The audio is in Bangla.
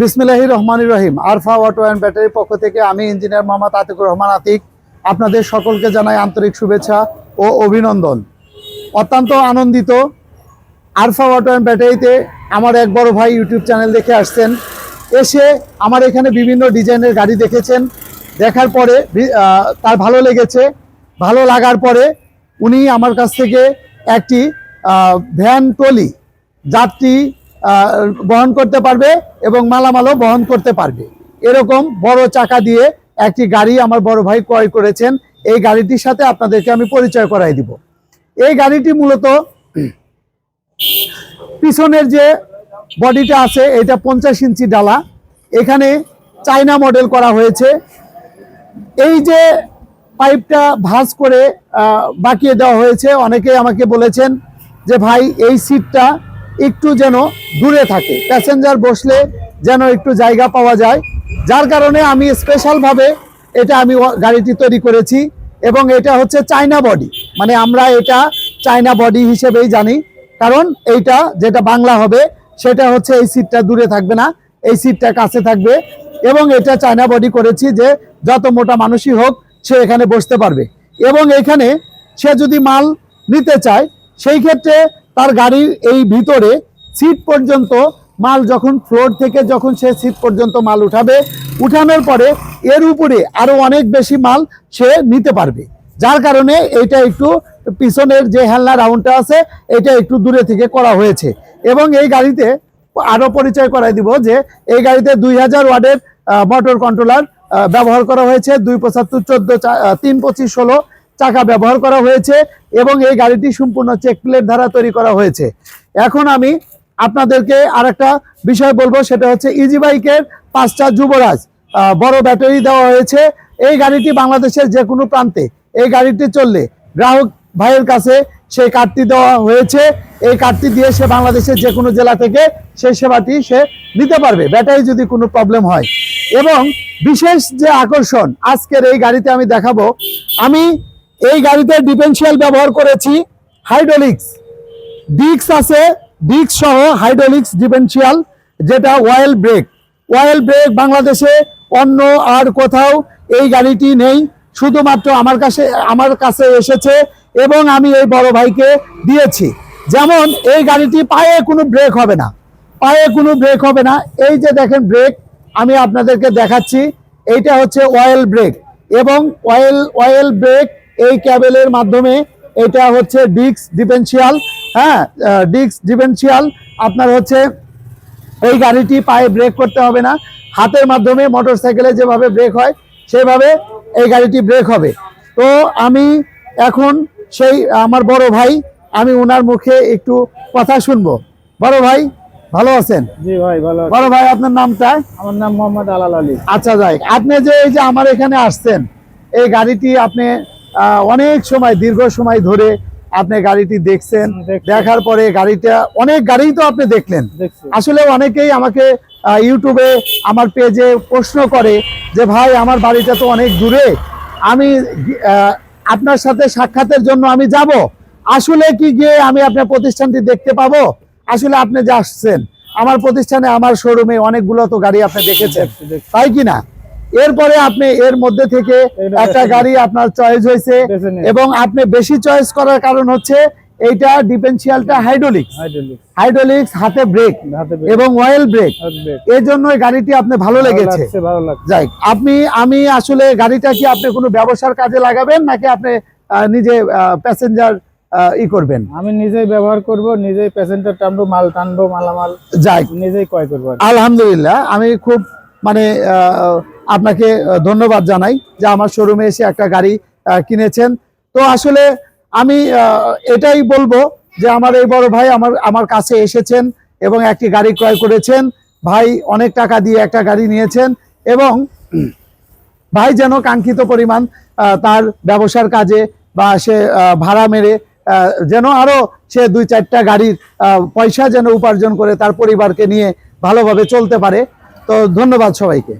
বিসমিল্লাহি রহমান রহিম, আরফা অটো অ্যান্ড ব্যাটারির পক্ষ থেকে আমি ইঞ্জিনিয়ার মোহাম্মদ আতিকুর রহমান আতিক। আপনাদের সকলকে জানাই আন্তরিক শুভেচ্ছা ও অভিনন্দন। অত্যন্ত আনন্দিত আরফা অটো অ্যান্ড ব্যাটারিতে আমার এক বড় ভাই ইউটিউব চ্যানেল দেখে আসছেন। এসে আমার এখানে বিভিন্ন ডিজাইনের গাড়ি দেখেছেন। দেখার পরে তার ভালো লেগেছে। ভালো লাগার পরে উনি আমার কাছ থেকে একটি ভ্যান টলি যাত্রী বহন করতে পারবে এবং মালামালও বহন করতে পারবে। এরকম বড় চাকা দিয়ে একটি গাড়ি আমার বড় ভাই ক্রয় করেছেন। এই গাড়িটির সাথে আপনাদেরকে আমি পরিচয় করাই দিব। এই গাড়িটি মূলত পিছনের যে বডিটা আছে, এটা পঞ্চাশ ইঞ্চি ডালা। এখানে চাইনা মডেল করা হয়েছে। এই যে পাইপটা ভাঁজ করে বাকিয়ে দেওয়া হয়েছে, অনেকেই আমাকে বলেছেন যে, ভাই, এই সিটটা একটু যেন দূরে থাকে। প্যাসেঞ্জার বসলে যেন একটু জায়গা পাওয়া যায়। যার কারণে আমি স্পেশালভাবে এটা আমি গাড়িটি তৈরি করেছি এবং এটা হচ্ছে চায়না বডি মানে আমরা এটা চায়না বডি হিসেবেই জানি। কারণ এইটা যেটা বাংলা হবে, সেটা হচ্ছে এই সিটটা দূরে থাকবে না, এই সিটটা কাছে থাকবে এবং এটা চায়না বডি করেছি যে যত মোটা মানুষই হোক, সে এখানে বসতে পারবে। এবং এখানে সে যদি মাল নিতে চায়, সেই ক্ষেত্রে তার গাড়ির এই ভিতরে সিট পর্যন্ত মাল যখন ফ্লোর থেকে যখন সে সিট পর্যন্ত মাল উঠাবে, উঠানোর পরে এর উপরে আরও অনেক বেশি মাল সে নিতে পারবে। যার কারণে এটা একটু পিছনের যে হেলনা রাউন্ডটা আছে, এটা একটু দূরে থেকে করা হয়েছে। এবং এই গাড়িতে আরও পরিচয় করাই দিব যে, এই গাড়িতে দুই হাজার ওয়ার্ডের মোটর কন্ট্রোলার ব্যবহার করা হয়েছে। দুই পঁচাত্তর, চোদ্দ তিন, পঁচিশ, ষোলো চাকা ব্যবহার করা হয়েছে এবং এই গাড়িটি সম্পূর্ণ চেক প্লেট দ্বারা তৈরি করা হয়েছে। এখন আমি আপনাদেরকে আরেকটা বিষয় বলব, সেটা হচ্ছে ইজি বাইকের পাঁচটা যুবরাজ বড় ব্যাটারি দেওয়া হয়েছে। এই গাড়িটি বাংলাদেশের যে কোনো প্রান্তে এই গাড়িটি চললে গ্রাহক ভাইয়ের কাছে সেই কার্ডটি দেওয়া হয়েছে। এই কার্ডটি দিয়ে সে বাংলাদেশের যে কোনো জেলা থেকে সেই সেবাটি সে নিতে পারবে ব্যাটারি যদি কোনো প্রবলেম হয়। এবং বিশেষ যে আকর্ষণ আজকের এই গাড়িতে আমি দেখাবো, আমি এই গাড়িতে ডিফেন্সিয়াল ব্যবহার করেছি হাইড্রোলিক্স ডিক্স আছে ডিক্স সহ হাইড্রোলিক্স ডিফেন্সিয়াল যেটা অয়েল ব্রেক অয়েল ব্রেক বাংলাদেশে অন্য আর কোথাও এই গাড়িটি নেই। শুধুমাত্র আমার কাছে আমার কাছে এসেছে এবং আমি এই বড় ভাইকে দিয়েছি। যেমন এই গাড়িটি পায়ে কোনো ব্রেক হবে না। পায়ে কোনো ব্রেক হবে না। এই যে দেখেন ব্রেক আমি আপনাদেরকে দেখাচ্ছি। এইটা হচ্ছে অয়েল ব্রেক এবং অয়েল অয়েল ব্রেক এই ক্যাবেলের মাধ্যমে এটা হচ্ছে ডিক্স ডিফেন্সিয়াল হ্যাঁ ডিক্স ডিফেন্সিয়াল। আপনার হচ্ছে এই গাড়িটি পায়ে ব্রেক করতে হবে না। হাতের মাধ্যমে মোটর সাইকেলে যেভাবে ব্রেক হয় সেভাবে এই গাড়িটি ব্রেক হবে। তো আমি এখন সেই আমার বড় ভাই আমি ওনার মুখে একটু কথা শুনব। বড় ভাই ভালো আছেন? জি ভাই ভালো বড় ভাই আপনার নামটা? আমার নাম মোহাম্মদ আলাল আলী। আচ্ছা যাই আপনি যে এই যে আমার এখানে আসছেন এই গাড়িটি আপনি অনেক সময় দীর্ঘ সময় ধরে আপনি গাড়িটি দেখছেন। দেখার পরে গাড়িটা অনেক গাড়ি তো আপনি দেখলেন। আসলে অনেকেই আমাকে ইউটিউবে আমার পেজে প্রশ্ন করে যে ভাই আমার বাড়িটা তো অনেক দূরে। আমি আপনার সাথে সাক্ষাতের জন্য আমি যাব। আসলে কি গিয়ে আমি আপনার প্রতিষ্ঠানটি দেখতে পাবো? আসলে আপনি যে আসছেন আমার প্রতিষ্ঠানে আমার শোরুমে অনেকগুলো তো গাড়ি আপনি দেখেছেন। দেখছি, দেখছি। তাই কি না? এরপরে আপনি এর মধ্যে থেকে একটা গাড়ি আপনার চয়েস হয়েছে এবং আপনি বেশি চয়েস করার কারণ হচ্ছে এইটা ডিফেন্সিয়ালটা হাইড্রোলিক্স হাইড্রোলিক্স হাতে ব্রেক এবং অয়েল ব্রেক। এই জন্য গাড়িটি আপনি ভালো লেগেছে। যাই আপনি আমি আসলে গাড়িটা কি আপনি কোনো ব্যবসার কাজে লাগাবেন নাকি আপনি নিজে প্যাসেঞ্জার ই করবেন? আমি নিজেই ব্যবহার করব নিজেই প্যাসেঞ্জার টানবো মাল টানবো মালামাল যাই নিজেই ক্রয় করব আলহামদুলিল্লাহ আমি খুব মানে আহ, আপনাকে ধন্যবাদ জানাই যে আমার শোরুমে এসে একটা গাড়ি কিনেছেন। তো আসলে আমি এটাই বলব যে আমার এই বড় ভাই আমার আমার কাছে এসেছেন এবং একটি গাড়ি ক্রয় করেছেন। ভাই অনেক টাকা দিয়ে একটা গাড়ি নিয়েছেন এবং ভাই যেন কাঙ্ক্ষিত পরিমাণ তার ব্যবসার কাজে বা সে ভাড়া মেরে যেন আরও সে দুই চারটা গাড়ির পয়সা যেন উপার্জন করে তার পরিবারকে নিয়ে ভালোভাবে চলতে পারে। তো ধন্যবাদ সবাইকে।